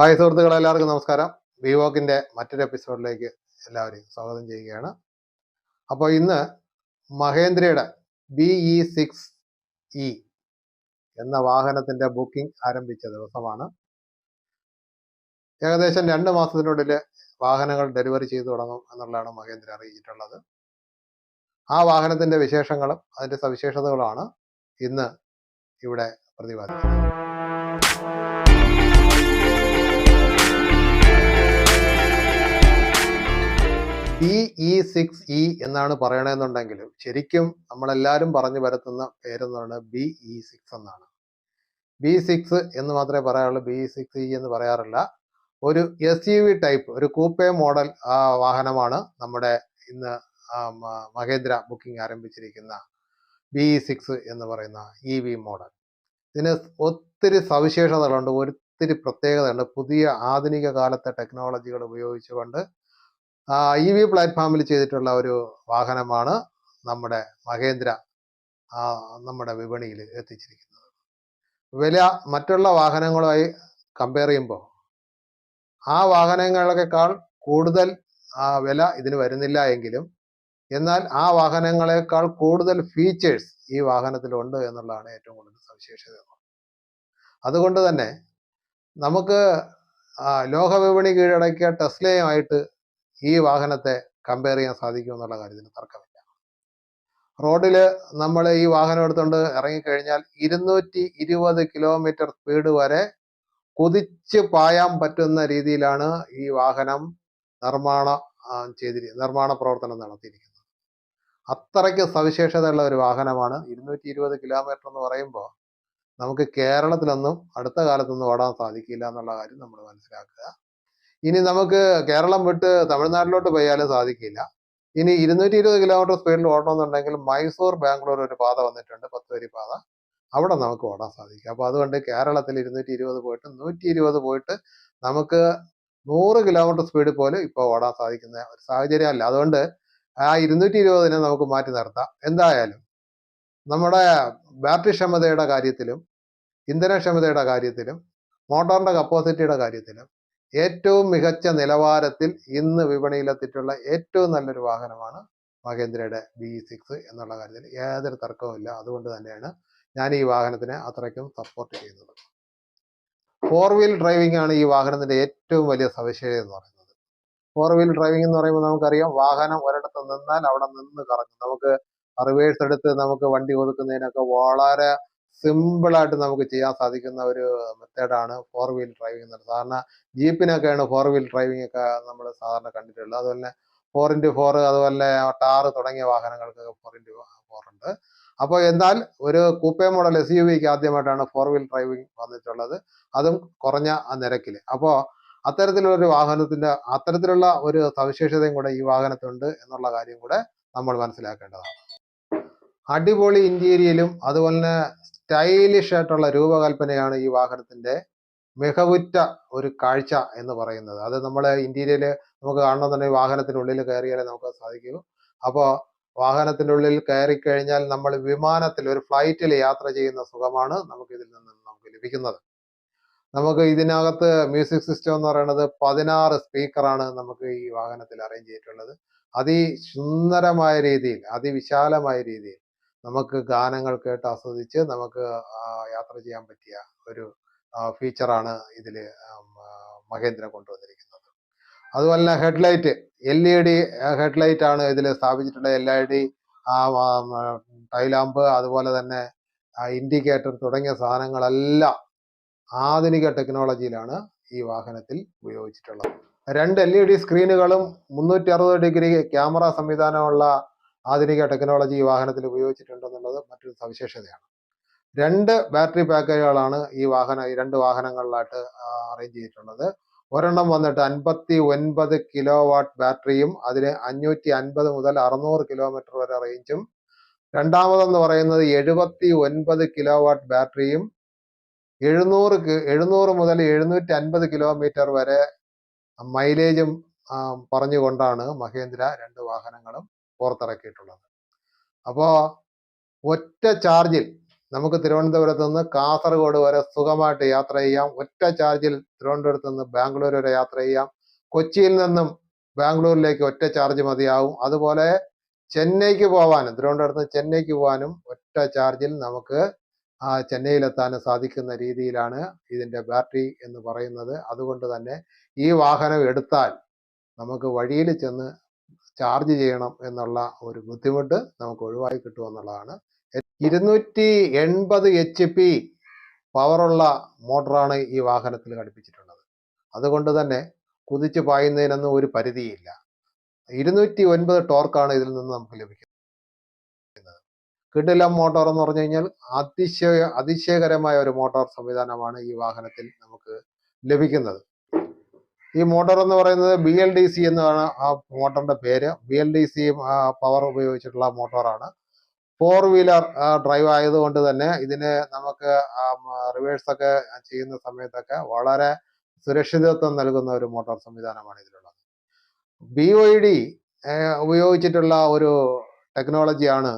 Hi സുഹൃത്തുക്കളെ എല്ലാവർക്കും നമസ്കാരം. വിവോക്കിന്റെ മറ്റൊരു എപ്പിസോഡിലേക്ക് എല്ലാവരെയും സ്വാഗതം ചെയ്യുകയാണ്. അപ്പോൾ ഇന്ന് മഹേന്ദ്രയുടെ ബി ഇ സിക്സ് ഇ എന്ന വാഹനത്തിന്റെ ബുക്കിംഗ് ആരംഭിച്ച ദിവസമാണ്. ഏകദേശം രണ്ട് മാസത്തിനുള്ളിൽ വാഹനങ്ങൾ ഡെലിവറി ചെയ്തു തുടങ്ങും എന്നുള്ളതാണ് മഹേന്ദ്ര അറിയിച്ചിട്ടുള്ളത്. ആ വാഹനത്തിന്റെ വിശേഷങ്ങളും അതിന്റെ സവിശേഷതകളുമാണ് ഇന്ന് ഇവിടെ പ്രതിപാദിക്കുന്നത്. ബി ഇ സിക്സ് ഇ എന്നാണ് പറയണമെന്നുണ്ടെങ്കിലും ശരിക്കും നമ്മളെല്ലാവരും പറഞ്ഞു പരത്തുന്ന പേരെന്ന് പറയുന്നത് ബി ഇ സിക്സ് എന്നാണ്. ബി സിക്സ് എന്ന് മാത്രമേ പറയാറുള്ളൂ. ബി സിക്സ് ഇ എന്ന് പറയാറില്ല. ഒരു എസ് യു വി ടൈപ്പ് ഒരു കൂപ്പേ മോഡൽ വാഹനമാണ് നമ്മുടെ ഇന്ന് മഹേന്ദ്ര ബുക്കിംഗ് ആരംഭിച്ചിരിക്കുന്ന ബി സിക്സ് എന്ന് പറയുന്ന ഇ വി മോഡൽ ഇതിന് ഒത്തിരി സവിശേഷതകളുണ്ട് ഒത്തിരി പ്രത്യേകതയുണ്ട്. പുതിയ ആധുനിക കാലത്തെ ടെക്നോളജികൾ ഉപയോഗിച്ചുകൊണ്ട് ഇ വി പ്ലാറ്റ്ഫോമിൽ ചെയ്തിട്ടുള്ള ഒരു വാഹനമാണ് നമ്മുടെ മഹേന്ദ്ര നമ്മുടെ വിപണിയിൽ എത്തിച്ചിരിക്കുന്നത്. വില മറ്റുള്ള വാഹനങ്ങളുമായി കമ്പയർ ചെയ്യുമ്പോൾ ആ വാഹനങ്ങളെക്കാൾ കൂടുതൽ വില ഇതിന് വരുന്നില്ല എങ്കിലും എന്നാൽ ആ വാഹനങ്ങളെക്കാൾ കൂടുതൽ ഫീച്ചേഴ്സ് ഈ വാഹനത്തിലുണ്ട് എന്നുള്ളതാണ് ഏറ്റവും കൂടുതൽ സവിശേഷത. അതുകൊണ്ട് തന്നെ നമുക്ക് ലോകവിപണി ലോക വിപണി കീഴടക്കിയ ടെസ്ലയുമായിട്ട് ഈ വാഹനത്തെ കമ്പയർ ചെയ്യാൻ സാധിക്കും എന്നുള്ള കാര്യത്തിന് തർക്കമില്ല. റോഡിൽ നമ്മൾ ഈ വാഹനം എടുത്തുകൊണ്ട് ഇറങ്ങിക്കഴിഞ്ഞാൽ ഇരുന്നൂറ്റി ഇരുപത് കിലോമീറ്റർ സ്പീഡ് വരെ കുതിച്ച് പായാൻ പറ്റുന്ന രീതിയിലാണ് ഈ വാഹനം നിർമ്മാണ ചെയ്തി നിർമ്മാണ പ്രവർത്തനം നടത്തിയിരിക്കുന്നത്. അത്രയ്ക്ക് സവിശേഷതയുള്ള ഒരു വാഹനമാണ്. ഇരുന്നൂറ്റി ഇരുപത് കിലോമീറ്റർ എന്ന് പറയുമ്പോൾ നമുക്ക് കേരളത്തിലൊന്നും അടുത്ത കാലത്തൊന്നും ഓടാൻ സാധിക്കില്ല എന്നുള്ള കാര്യം നമ്മൾ മനസ്സിലാക്കുക. ഇനി നമുക്ക് കേരളം വിട്ട് തമിഴ്നാട്ടിലോട്ട് പോയാലും സാധിക്കില്ല. ഇനി ഇരുന്നൂറ്റി ഇരുപത് കിലോമീറ്റർ സ്പീഡിൽ ഓടണമെന്നുണ്ടെങ്കിൽ മൈസൂർ ബാംഗ്ലൂർ ഒരു പാത വന്നിട്ടുണ്ട് പത്ത് വരി പാത. അവിടെ നമുക്ക് ഓടാൻ സാധിക്കും. അപ്പോൾ അതുകൊണ്ട് കേരളത്തിൽ ഇരുന്നൂറ്റി ഇരുപത് പോയിട്ട് നൂറ്റി ഇരുപത് പോയിട്ട് നമുക്ക് നൂറ് കിലോമീറ്റർ സ്പീഡിൽ പോലും ഇപ്പോൾ ഓടാൻ സാധിക്കുന്ന ഒരു സാഹചര്യമല്ല. അതുകൊണ്ട് ആ ഇരുന്നൂറ്റി ഇരുപതിനെ നമുക്ക് മാറ്റി നിർത്താം. എന്തായാലും നമ്മുടെ ബാറ്ററി ക്ഷമതയുടെ കാര്യത്തിലും ഇന്ധനക്ഷമതയുടെ കാര്യത്തിലും മോട്ടോറിന്റെ കപ്പാസിറ്റിയുടെ കാര്യത്തിലും ഏറ്റവും മികച്ച നിലവാരത്തിൽ ഇന്ന് വിപണിയിലെത്തിയിട്ടുള്ള ഏറ്റവും നല്ലൊരു വാഹനമാണ് മഹേന്ദ്രയുടെ ബി സിക്സ് എന്നുള്ള കാര്യത്തിൽ യാതൊരു തർക്കവുമില്ല അതുകൊണ്ട് തന്നെയാണ് ഞാൻ ഈ വാഹനത്തിനെ അത്രയ്ക്കും സപ്പോർട്ട് ചെയ്യുന്നത്. ഫോർ വീൽ ഡ്രൈവിംഗ് ആണ് ഈ വാഹനത്തിന്റെ ഏറ്റവും വലിയ സവിശേഷത എന്ന് പറയുന്നത്. ഫോർ വീൽ ഡ്രൈവിംഗ് എന്ന് പറയുമ്പോൾ നമുക്കറിയാം വാഹനം ഒരിടത്ത് നിന്നാൽ അവിടെ നിന്ന് കറങ്ങും. നമുക്ക് റിവേഴ്സ് എടുത്ത് നമുക്ക് വണ്ടി ഒതുക്കുന്നതിനൊക്കെ വളരെ സിമ്പിൾ ആയിട്ട് നമുക്ക് ചെയ്യാൻ സാധിക്കുന്ന ഒരു മെത്തേഡാണ് ഫോർ വീൽ ഡ്രൈവിംഗ് എന്ന് സാധാരണ ജീപ്പിനൊക്കെയാണ് ഫോർ വീൽ ഡ്രൈവിംഗ് ഒക്കെ നമ്മൾ സാധാരണ കണ്ടിട്ടുള്ളത്. അതുപോലെ ഫോർ ഇന്റു ഫോർ അതുപോലെ ടാറ് തുടങ്ങിയ വാഹനങ്ങൾക്കൊക്കെ ഫോർ ഇന്റു ഫോർ ഉണ്ട്. അപ്പോൾ എന്നാൽ ഒരു കൂപ്പേ മോഡൽ എസ് യു വിക്ക് ആദ്യമായിട്ടാണ് ഫോർ വീൽ ഡ്രൈവിംഗ് വന്നിട്ടുള്ളത്. അതും കുറഞ്ഞ നിരക്കിൽ. അപ്പോൾ അത്തരത്തിലുള്ള ഒരു വാഹനത്തിന്റെ അത്തരത്തിലുള്ള ഒരു സവിശേഷതയും കൂടെ ഈ വാഹനത്തുണ്ട് എന്നുള്ള കാര്യം കൂടെ നമ്മൾ മനസ്സിലാക്കേണ്ടതാണ്. അടിപൊളി ഇന്റീരിയലും അതുപോലെ സ്റ്റൈലിഷ് ആയിട്ടുള്ള രൂപകൽപ്പനയാണ് ഈ വാഹനത്തിന്റെ മികവുറ്റ ഒരു കാഴ്ച എന്ന് പറയുന്നത്. അത് നമ്മൾ ഇന്ത്യയിൽ നമുക്ക് കാണണമെന്നുണ്ടെങ്കിൽ വാഹനത്തിനുള്ളിൽ കയറിയാലേ നമുക്ക് സാധിക്കൂ. അപ്പോൾ വാഹനത്തിനുള്ളിൽ കയറി കഴിഞ്ഞാൽ നമ്മൾ വിമാനത്തിൽ ഒരു ഫ്ലൈറ്റിൽ യാത്ര ചെയ്യുന്ന സുഖമാണ് നമുക്ക് ഇതിൽ നിന്ന് നമുക്ക് ലഭിക്കുന്നത്. നമുക്ക് ഇതിനകത്ത് മ്യൂസിക് സിസ്റ്റം എന്ന് പറയുന്നത് പതിനാറ് സ്പീക്കറാണ് നമുക്ക് ഈ വാഹനത്തിൽ അറേഞ്ച് ചെയ്തിട്ടുള്ളത്. അതിസുന്ദരമായ രീതിയിൽ അതിവിശാലമായ രീതിയിൽ നമുക്ക് ഗാനങ്ങൾ കേട്ട് ആസ്വദിച്ച് നമുക്ക് യാത്ര ചെയ്യാൻ പറ്റിയ ഒരു ഫീച്ചറാണ് ഇതിൽ മഹേന്ദ്ര കൊണ്ടുവന്നിരിക്കുന്നത്. അതുപോലെ headlight L E D headlight ആണ് ഇതിൽ സ്ഥാപിച്ചിട്ടുള്ള എൽ ഇ ഡി ടൈലാമ്പ് അതുപോലെ തന്നെ ഇൻഡിക്കേറ്റർ തുടങ്ങിയ സാധനങ്ങളെല്ലാം ആധുനിക ടെക്നോളജിയിലാണ് ഈ വാഹനത്തിൽ ഉപയോഗിച്ചിട്ടുള്ളത്. രണ്ട് എൽ ഇ ഡി സ്ക്രീനുകളും മുന്നൂറ്റി അറുപത് ഡിഗ്രി ക്യാമറ സംവിധാനമുള്ള ആധുനിക ടെക്നോളജി ഈ വാഹനത്തിൽ ഉപയോഗിച്ചിട്ടുണ്ടെന്നുള്ളത് മറ്റൊരു സവിശേഷതയാണ്. രണ്ട് ബാറ്ററി പാക്കേജുകളാണ് ഈ വാഹന ഈ രണ്ട് വാഹനങ്ങളിലായിട്ട് അറേഞ്ച് ചെയ്തിട്ടുള്ളത്. ഒരെണ്ണം വന്നിട്ട് അൻപത്തി ഒൻപത് കിലോ വാട്ട് ബാറ്ററിയും അതിന് അഞ്ഞൂറ്റി അൻപത് മുതൽ അറുന്നൂറ് കിലോമീറ്റർ വരെ റേഞ്ചും. രണ്ടാമതെന്ന് പറയുന്നത് എഴുപത്തി ഒൻപത് കിലോ വാട്ട് ബാറ്ററിയും എഴുന്നൂറ് എഴുന്നൂറ് മുതൽ എഴുന്നൂറ്റി അൻപത് കിലോമീറ്റർ വരെ മൈലേജും പറഞ്ഞുകൊണ്ടാണ് മഹേന്ദ്ര രണ്ട് വാഹനങ്ങളും പുറത്തിറക്കിയിട്ടുള്ളത്. അപ്പോൾ ഒറ്റ ചാർജിൽ നമുക്ക് തിരുവനന്തപുരത്ത് നിന്ന് കാസർഗോഡ് വരെ സുഖമായിട്ട് യാത്ര ചെയ്യാം. ഒറ്റ ചാർജിൽ തിരുവനന്തപുരത്ത് നിന്ന് ബാംഗ്ലൂർ വരെ യാത്ര ചെയ്യാം. കൊച്ചിയിൽ നിന്നും ബാംഗ്ലൂരിലേക്ക് ഒറ്റ ചാർജ് മതിയാവും. അതുപോലെ ചെന്നൈക്ക് പോകാനും തിരുവനന്തപുരത്ത് നിന്ന് ചെന്നൈക്ക് പോകാനും ഒറ്റ ചാർജിൽ നമുക്ക് ആ ചെന്നൈയിലെത്താനും സാധിക്കുന്ന രീതിയിലാണ് ഇതിന്റെ ബാറ്ററി എന്ന് പറയുന്നത്. അതുകൊണ്ട് തന്നെ ഈ വാഹനം എടുത്താൽ നമുക്ക് വഴിയിൽ ചെന്ന് ചാർജ് ചെയ്യണം എന്നുള്ള ഒരു ബുദ്ധിമുട്ട് നമുക്ക് ഒഴിവായി കിട്ടുമെന്നുള്ളതാണ് ഇരുന്നൂറ്റി എൺപത് എച്ച് പി പവറുള്ള മോട്ടറാണ് ഈ വാഹനത്തിൽ ഘടിപ്പിച്ചിട്ടുള്ളത്. അതുകൊണ്ട് തന്നെ കുതിച്ചു പായുന്നതിനൊന്നും ഒരു പരിധിയില്ല. ഇരുന്നൂറ്റി ഒൻപത് ടോർക്കാണ് ഇതിൽ നിന്ന് നമുക്ക് ലഭിക്കുന്നത്. കിടിലം മോട്ടോർ എന്ന് പറഞ്ഞു കഴിഞ്ഞാൽ അതിശയ അതിശയകരമായ ഒരു മോട്ടോർ സംവിധാനമാണ് ഈ വാഹനത്തിൽ നമുക്ക് ലഭിക്കുന്നത്. ഈ മോട്ടോർ എന്ന് പറയുന്നത് ബി എൽ ഡി സി എന്നാണ് ആ മോട്ടറിന്റെ പേര്. B L D C power ഉപയോഗിച്ചിട്ടുള്ള മോട്ടോറാണ് ഫോർ വീലർ ഡ്രൈവ് ആയതുകൊണ്ട് തന്നെ ഇതിന് നമുക്ക് റിവേഴ്സ് ഒക്കെ ചെയ്യുന്ന സമയത്തൊക്കെ വളരെ സുരക്ഷിതത്വം നൽകുന്ന ഒരു മോട്ടോർ സംവിധാനമാണ് ഇതിലുള്ളത്. ബി ഒ ഡി ഉപയോഗിച്ചിട്ടുള്ള ഒരു ടെക്നോളജിയാണ്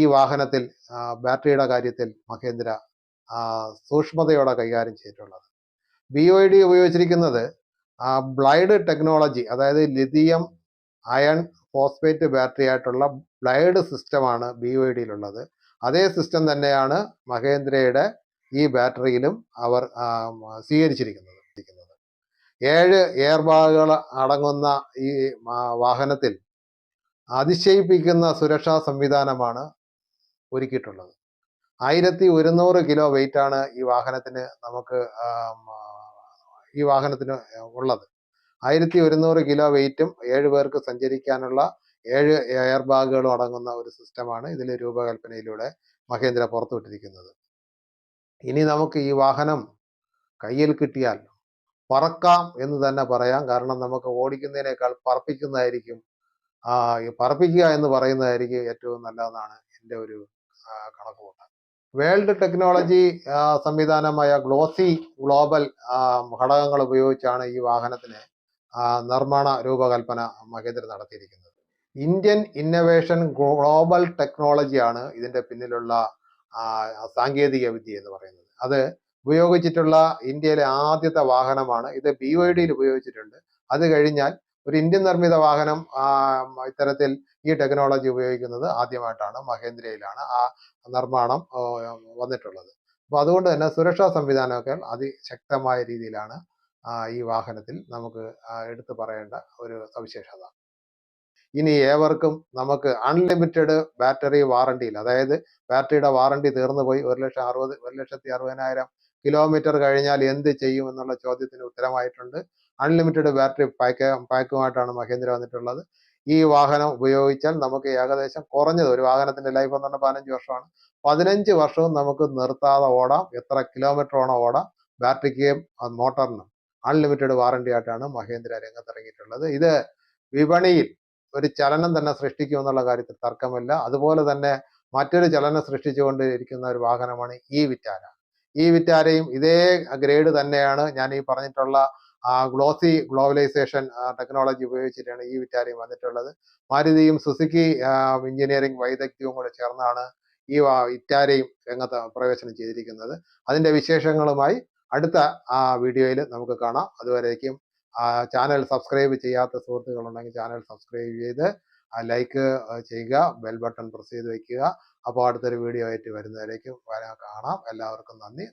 ഈ വാഹനത്തിൽ ബാറ്ററിയുടെ കാര്യത്തിൽ മഹേന്ദ്ര സൂക്ഷ്മതയോടെ കൈകാര്യം ചെയ്തിട്ടുള്ളത്. ബി ഒ ഡി ഉപയോഗിച്ചിരിക്കുന്നത് ബ്ലൈഡ് ടെക്നോളജി അതായത് ലിഥിയം അയൺ ഫോസ്ഫേറ്റ് ബാറ്ററി ആയിട്ടുള്ള ബ്ലൈഡ് സിസ്റ്റമാണ് ബി ഒ ഡിയിലുള്ളത് അതേ സിസ്റ്റം തന്നെയാണ് മഹേന്ദ്രയുടെ ഈ ബാറ്ററിയിലും അവർ ആ, സ്വീകരിച്ചിരിക്കുന്നത്. ഏഴ് എയർ ബാഗുകൾ അടങ്ങുന്ന ഈ ആ, വാഹനത്തിൽ അതിശയിപ്പിക്കുന്ന സുരക്ഷാ സംവിധാനമാണ് ഒരുക്കിയിട്ടുള്ളത് ആയിരത്തി ഒരുന്നൂറ് കിലോ വെയിറ്റാണ് ഈ വാഹനത്തിന് നമുക്ക് ആ, ഈ വാഹനത്തിന് ഉള്ളത്. ആയിരത്തി ഒരുന്നൂറ് കിലോ വെയിറ്റും ഏഴ് പേർക്ക് സഞ്ചരിക്കാനുള്ള ഏഴ് എയർ ബാഗുകളും അടങ്ങുന്ന ഒരു സിസ്റ്റമാണ് ഇതിൽ രൂപകൽപ്പനയിലൂടെ മഹേന്ദ്ര പുറത്തുവിട്ടിരിക്കുന്നത്. ഇനി നമുക്ക് ഈ വാഹനം കയ്യിൽ കിട്ടിയാൽ പറക്കാം എന്ന് തന്നെ പറയാം. കാരണം നമുക്ക് ഓടിക്കുന്നതിനേക്കാൾ പറപ്പിക്കുന്നതായിരിക്കും പറപ്പിക്കുക എന്ന് പറയുന്നതായിരിക്കും ഏറ്റവും നല്ലതെന്നാണ് എന്റെ ഒരു കണക്കുകൂട്ടൽ. വേൾഡ് ടെക്നോളജി സംവിധാനമായ ഗ്ലോസി ഗ്ലോബൽ ഘടകങ്ങൾ ഉപയോഗിച്ചാണ് ഈ വാഹനത്തിന് നിർമ്മാണ രൂപകൽപ്പന മഹേന്ദ്ര നടത്തിയിരിക്കുന്നത്. ഇന്ത്യൻ ഇന്നവേഷൻ ഗ്ലോബൽ ടെക്നോളജിയാണ് ഇതിന്റെ പിന്നിലുള്ള സാങ്കേതിക വിദ്യ എന്ന് പറയുന്നത്. അത് ഉപയോഗിച്ചിട്ടുള്ള ഇന്ത്യയിലെ ആദ്യത്തെ വാഹനമാണ്. ഇത് ബി വൈ ഡിയിൽ ഉപയോഗിച്ചിട്ടുണ്ട്. അത് കഴിഞ്ഞാൽ ഒരു ഇന്ത്യൻ നിർമ്മിത വാഹനം ഇത്തരത്തിൽ ഈ ടെക്നോളജി ഉപയോഗിക്കുന്നത് ആദ്യമായിട്ടാണ് മഹേന്ദ്രയിലാണ് ആ നിർമ്മാണം വന്നിട്ടുള്ളത്. അപ്പോൾ അതുകൊണ്ട് തന്നെ സുരക്ഷാ സംവിധാനമൊക്കെ അതിശക്തമായ രീതിയിലാണ് ഈ വാഹനത്തിൽ നമുക്ക് എടുത്തു പറയേണ്ട ഒരു സവിശേഷത. ഇനി ഏവർക്കും നമുക്ക് അൺലിമിറ്റഡ് ബാറ്ററി വാറണ്ടിയിൽ അതായത് ബാറ്ററിയുടെ വാറണ്ടി തീർന്നു പോയി. ഒരു ലക്ഷം അറുപത് ഒരു ലക്ഷത്തി അറുപതിനായിരം കിലോമീറ്റർ കഴിഞ്ഞാൽ എന്ത് ചെയ്യും എന്നുള്ള ചോദ്യത്തിന് ഉത്തരമായിട്ടുണ്ട്. അൺലിമിറ്റഡ് ബാറ്ററി പാക്ക് പാക്കുമായിട്ടാണ് മഹേന്ദ്ര വന്നിട്ടുള്ളത്. ഈ വാഹനം ഉപയോഗിച്ചാൽ നമുക്ക് ഏകദേശം കുറഞ്ഞത് ഒരു വാഹനത്തിന്റെ ലൈഫ് എന്ന് പറഞ്ഞാൽ പതിനഞ്ച് വർഷമാണ്. പതിനഞ്ച് വർഷവും നമുക്ക് നിർത്താതെ ഓടാം. എത്ര കിലോമീറ്റർ വേണോ ഓടാം. ബാറ്ററിക്കും മോട്ടറിനും അൺലിമിറ്റഡ് വാറണ്ടി ആയിട്ടാണ് മഹേന്ദ്ര രംഗത്തിറങ്ങിയിട്ടുള്ളത്. ഇത് വിപണിയിൽ ഒരു ചലനം തന്നെ സൃഷ്ടിക്കുമെന്നുള്ള കാര്യത്തിൽ തർക്കമില്ല. അതുപോലെ തന്നെ മറ്റൊരു ചലനം സൃഷ്ടിച്ചുകൊണ്ടിരിക്കുന്ന ഒരു വാഹനമാണ് ഈ വിറ്റാര. ഈ വിറ്റാരയും ഇതേ ഗ്രേഡ് തന്നെയാണ് ഞാൻ ഈ പറഞ്ഞിട്ടുള്ള ഗ്ലോസി ഗ്ലോബലൈസേഷൻ ടെക്നോളജി ഉപയോഗിച്ചിട്ടാണ് ഈ വിറ്റാരി വന്നിട്ടുള്ളത്. മാരുതിയും സുസുക്കി എഞ്ചിനീയറിംഗ് വൈദഗ്ധ്യവും കൂടെ ചേർന്നാണ് ഈ വിറ്റാരയും രംഗത്ത് പ്രവേശനം ചെയ്തിരിക്കുന്നത്. അതിന്റെ വിശേഷങ്ങളുമായി അടുത്ത ആ വീഡിയോയിൽ നമുക്ക് കാണാം. അതുവരേക്കും ചാനൽ സബ്സ്ക്രൈബ് ചെയ്യാത്ത സുഹൃത്തുക്കളുണ്ടെങ്കിൽ ചാനൽ സബ്സ്ക്രൈബ് ചെയ്ത് ലൈക്ക് ചെയ്യുക ബെൽ ബട്ടൺ പ്രസ് ചെയ്ത് വെക്കുക. അപ്പോൾ അടുത്തൊരു വീഡിയോ ആയിട്ട് വരുന്നവരേക്കും കാണാം. എല്ലാവർക്കും നന്ദി.